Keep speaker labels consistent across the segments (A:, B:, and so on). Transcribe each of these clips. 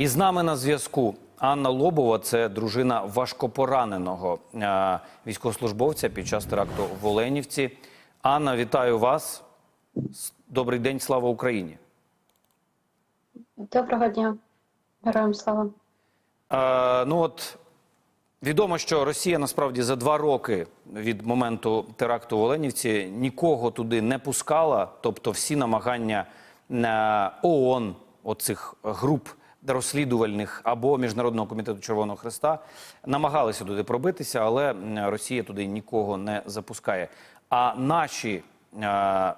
A: І з нами на зв'язку Анна Лобова, це дружина важкопораненого е, військовослужбовця під час теракту в Оленівці. Анна, вітаю вас. Добрий день, слава Україні.
B: Доброго дня, героям слава.
A: Е, ну от відомо, що Росія насправді за два роки від моменту теракту в Оленівці нікого туди не пускала. Тобто, всі намагання е, ООН, оцих груп розслідувальних або Міжнародного комітету Червоного Христа намагалися туди пробитися, але Росія туди нікого не запускає. А наші е,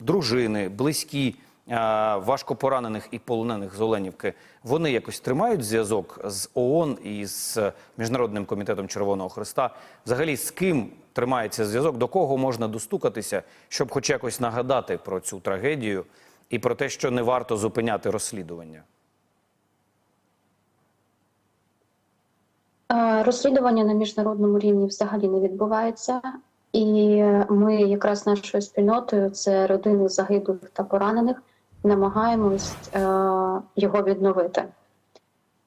A: дружини, близькі е, важкопоранених і полонених з Оленівки, вони якось тримають зв'язок з ООН і з Міжнародним комітетом Червоного Христа. Взагалі, з ким тримається зв'язок, до кого можна достукатися, щоб хоч якось нагадати про цю трагедію і про те, що не варто зупиняти розслідування.
B: Розслідування на міжнародному рівні взагалі не відбувається, і ми якраз нашою спільнотою, це родини загиблих та поранених, намагаємось е, його відновити.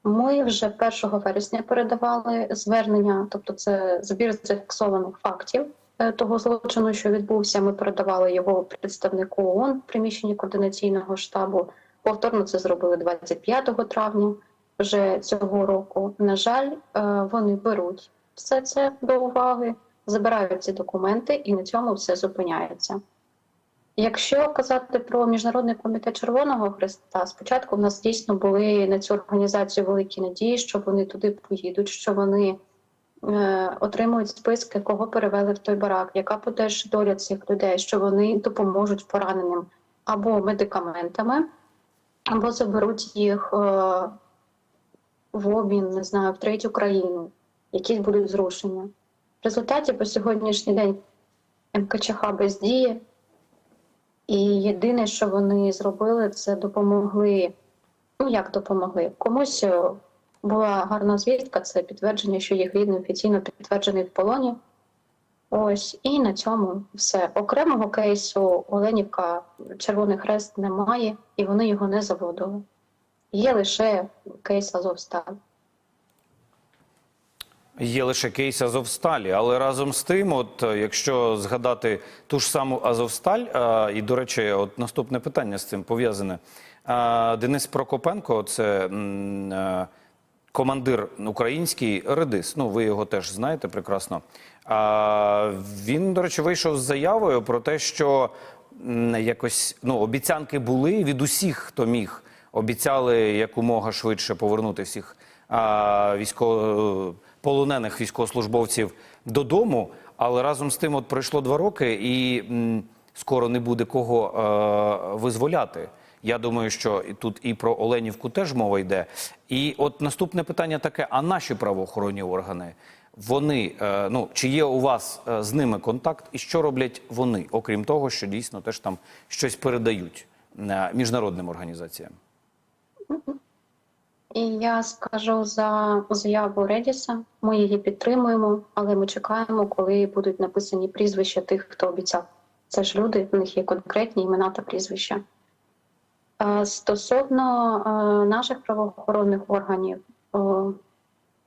B: Ми вже 1 вересня передавали звернення, тобто це збір зафіксованих фактів е, того злочину, що відбувся. Ми передавали його представнику ООН в приміщенні координаційного штабу. Повторно це зробили 25 травня вже цього року. На жаль, е, вони беруть все це до уваги, забирають ці документи, і на цьому все зупиняється. Якщо казати про міжнародний комітет Червоного Христа, спочатку в нас дійсно були на цю організацію великі надії, що вони туди поїдуть, що вони е, отримують списки, кого перевели в той барак, яка буде доля цих людей, що вони допоможуть пораненим або медикаментами, або заберуть їх е, в обмін, не знаю, в третю країну, якісь будуть зрушення. В результаті по сьогоднішній день МКЧХ бездіє. І єдине, що вони зробили, це допомогли. Ну як допомогли? Комусь е, була гарна звістка, це підтвердження, що їх рідний офіційно підтверджений в полоні. Ось і на цьому все. Окремого кейсу Оленівка Червоний Хрест немає, і вони його не заводили. Є лише кейс Азовсталь.
A: Є лише кейс Азовсталі, але разом з тим, от е, якщо згадати ту ж саму Азовсталь, е, і до речі, от наступне питання з цим пов'язане. Е, Денис Прокопенко, це м, е, командир український Редис. Ну, ви його теж знаєте прекрасно. А він, до речі, вийшов з заявою про те, що м, якось ну, обіцянки були від усіх, хто міг. Обіцяли якомога швидше повернути всіх а, військово полонених військовослужбовців додому. Але разом з тим, от пройшло два роки, і м, скоро не буде кого е, визволяти. Я думаю, що тут і про Оленівку теж мова йде. І от наступне питання таке: а наші правоохоронні органи? Вони е, ну чи є у вас е, з ними контакт, і що роблять вони, окрім того, що дійсно теж там щось передають міжнародним організаціям?
B: І я скажу за заяву Редіса. Ми її підтримуємо, але ми чекаємо, коли будуть написані прізвища тих, хто обіцяв. Це ж люди, в них є конкретні імена та прізвища. Е, Стосовно е, наших правоохоронних органів,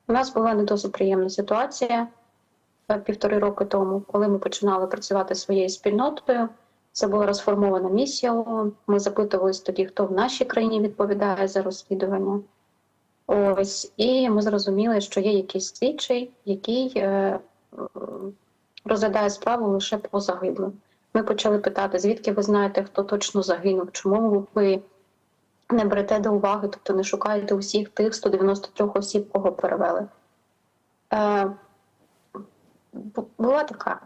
B: у нас була не досить приємна ситуація е, півтори роки тому, коли ми починали працювати своєю спільнотою. Це була розформована місія. ООН. Ми запитувалися тоді, хто в нашій країні відповідає за розслідування. Ось, і ми зрозуміли, що є якийсь слідчий, який е, розглядає справу лише по загиблим. Ми почали питати, звідки ви знаєте, хто точно загинув, чому ви не берете до уваги, тобто не шукаєте усіх тих 193 осіб, кого перевели. Е, була така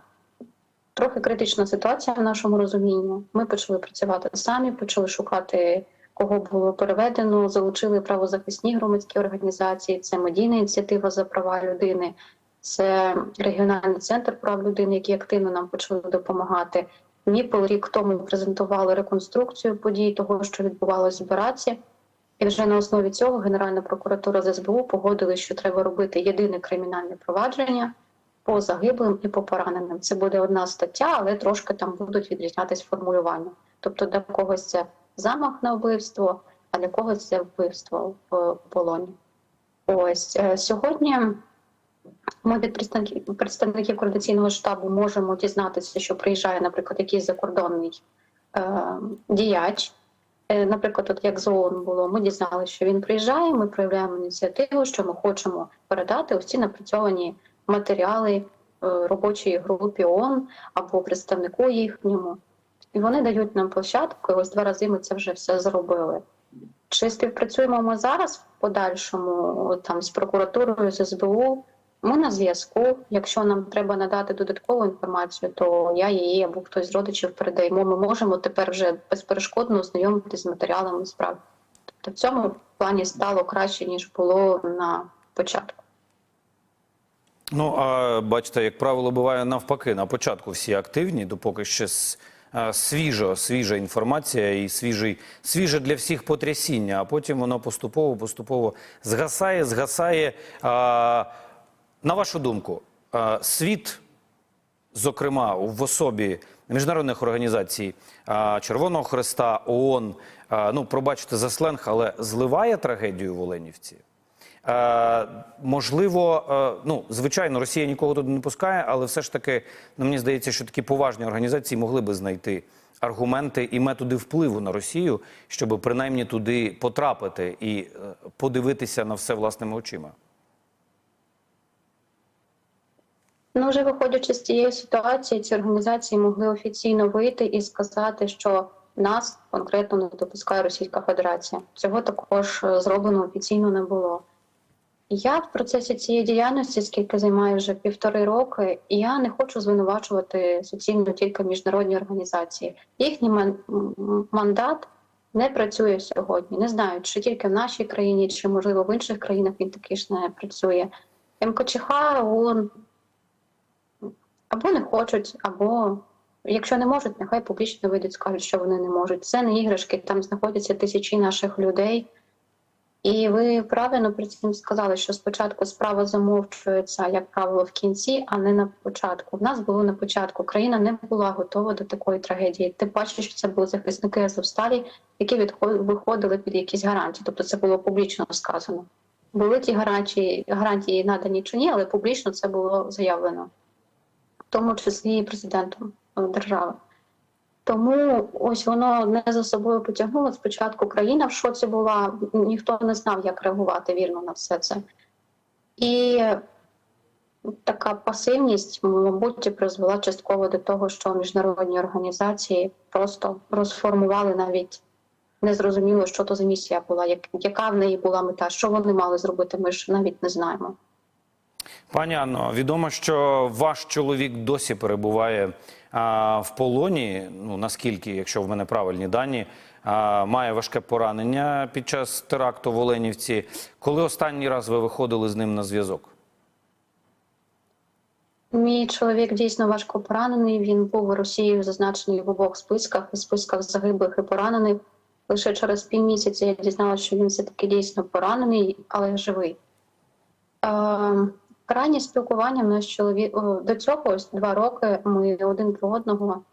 B: трохи критична ситуація в нашому розумінні. Ми почали працювати самі, почали шукати, кого було переведено, залучили правозахисні громадські організації. Це медійна ініціатива за права людини, це регіональний центр прав людини, які активно нам почали допомагати. Міпл рік тому презентували реконструкцію подій того, що відбувалося в Бараці. І вже на основі цього Генеральна прокуратура з СБУ погодили, що треба робити єдине кримінальне провадження по загиблим і по пораненим. Це буде одна стаття, але трошки там будуть відрізнятись формулювання. Тобто для когось це замах на вбивство, а для когось це вбивство в полоні. Ось е, сьогодні ми від представників представників координаційного штабу можемо дізнатися, що приїжджає, наприклад, якийсь закордонний е, діяч. Е, Наприклад, от як з ООН було, ми дізналися, що він приїжджає. Ми проявляємо ініціативу, що ми хочемо передати ось ці напрацьовані матеріали е, робочій групі ООН або представнику їхньому. І вони дають нам площадку. і Ось два рази ми це вже все зробили. Чи співпрацюємо ми зараз в подальшому там з прокуратурою, з СБУ? Ми на зв'язку. Якщо нам треба надати додаткову інформацію, то я її або хтось з родичів передаємо. Ми можемо тепер вже безперешкодно ознайомитися з матеріалами справ. Тобто в цьому плані стало краще ніж було на початку.
A: Ну а бачите, як правило, буває навпаки. На початку всі активні, допоки ще е, свіжа, свіжа інформація і свіжий, свіже для всіх потрясіння, а потім воно поступово, поступово згасає, згасає. На вашу думку, світ, зокрема в особі міжнародних організацій Червоного Хреста, ООН, ну пробачте за сленг, але зливає трагедію в Оленівці. Е, можливо, е, ну звичайно, Росія нікого туди не пускає, але все ж таки, ну, мені здається, що такі поважні організації могли би знайти аргументи і методи впливу на Росію, щоб принаймні туди потрапити і е, подивитися на все власними очима.
B: Ну, вже виходячи з цієї ситуації, ці організації могли офіційно вийти і сказати, що нас конкретно не допускає Російська Федерація. Цього також е, зроблено офіційно не було. Я в процесі цієї діяльності, скільки займаю вже півтори роки, я не хочу звинувачувати суцільно тільки міжнародні організації. Їхній ман- мандат не працює сьогодні. Не знаю, чи тільки в нашій країні, чи можливо в інших країнах він таки ж не працює. МКЧХ, ООН або не хочуть, або якщо не можуть, нехай публічно вийдуть, скажуть, що вони не можуть. Це не іграшки, там знаходяться тисячі наших людей. І ви правильно при цим сказали, що спочатку справа замовчується, як правило, в кінці, а не на початку. В нас було на початку. Країна не була готова до такої трагедії. Ти бачиш, що це були захисники Азовсталі, які відход- виходили під якісь гарантії. Тобто це було публічно сказано. Були ті гарантії, гарантії надані чи ні, але публічно це було заявлено в тому числі і президентом е, держави. Тому ось воно не за собою потягнуло. Спочатку країна в шоці була, ніхто не знав, як реагувати вірно на все це. І така пасивність, мабуть, призвела частково до того, що міжнародні організації просто розформували навіть незрозуміло, що то за місія була, яка в неї була мета, що вони мали зробити, ми ж навіть не знаємо.
A: Пані Анно, відомо, що ваш чоловік досі перебуває а, в полоні. Ну наскільки, якщо в мене правильні дані, а, має важке поранення під час теракту в Оленівці. Коли останній раз ви виходили з ним на зв'язок?
B: Мій чоловік дійсно важко поранений. Він був Росією зазначений в обох списках, і списках загиблих і поранених. Лише через півмісяця я дізналася, що він все таки дійсно поранений, але живий. Е, крайнє спілкування в нас чоловік до цього ось два роки. Ми один про одного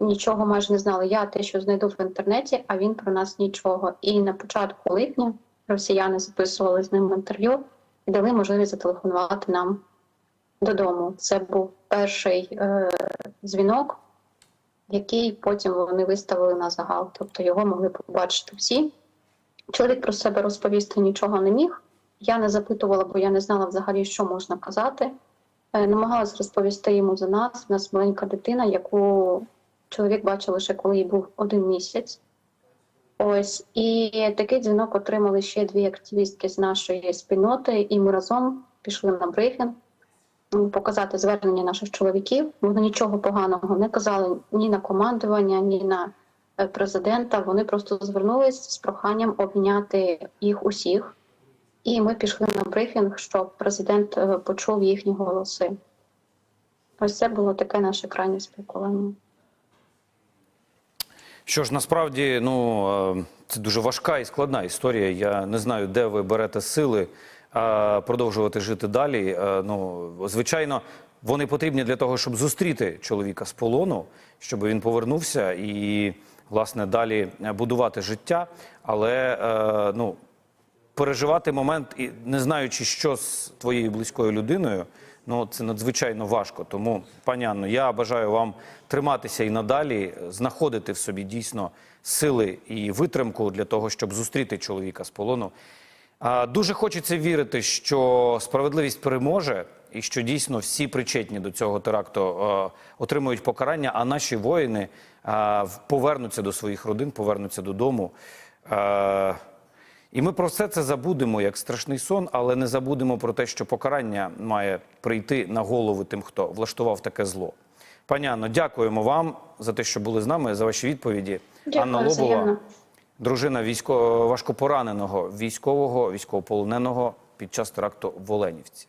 B: нічого майже не знали. Я те, що знайду в інтернеті, а він про нас нічого. І на початку липня росіяни записували з ним інтерв'ю і дали можливість зателефонувати нам додому. Це був перший е, дзвінок, який потім вони виставили на загал. Тобто його могли побачити всі. Чоловік про себе розповісти нічого не міг. Я не запитувала, бо я не знала взагалі, що можна казати. Е, намагалась розповісти йому за нас. У нас маленька дитина, яку чоловік бачив лише коли їй був один місяць. Ось і такий дзвінок отримали ще дві активістки з нашої спільноти, і ми разом пішли на брифінг показати звернення наших чоловіків. Вони нічого поганого не казали ні на командування, ні на е, президента. Вони просто звернулись з проханням обміняти їх усіх. І ми пішли на брифінг, щоб президент е, почув їхні голоси. Ось це було таке наше крайнє спілкування.
A: Що ж, насправді, ну е, це дуже важка і складна історія. Я не знаю, де ви берете сили е, продовжувати жити далі. Ну, звичайно, вони потрібні для того, щоб зустріти чоловіка з полону, щоб він повернувся і власне далі будувати життя. Але ну, переживати момент, і не знаючи, що з твоєю близькою людиною, ну це надзвичайно важко. Тому, пані Анно, я бажаю вам триматися і надалі, знаходити в собі дійсно сили і витримку для того, щоб зустріти чоловіка з полону. А, Дуже хочеться вірити, що справедливість переможе, і що дійсно всі причетні до цього теракту е, отримують покарання, а наші воїни е, повернуться до своїх родин, повернуться додому. Е, і ми про все це забудемо як страшний сон, але не забудемо про те, що покарання має прийти на голови тим, хто влаштував таке зло. Пані Анно, дякуємо вам за те, що були з нами, за ваші відповіді.
B: Дякую,
A: Анна Лобова,
B: взаємно.
A: дружина військо... важкопораненого військового, військовополоненого під час теракту в Оленівці.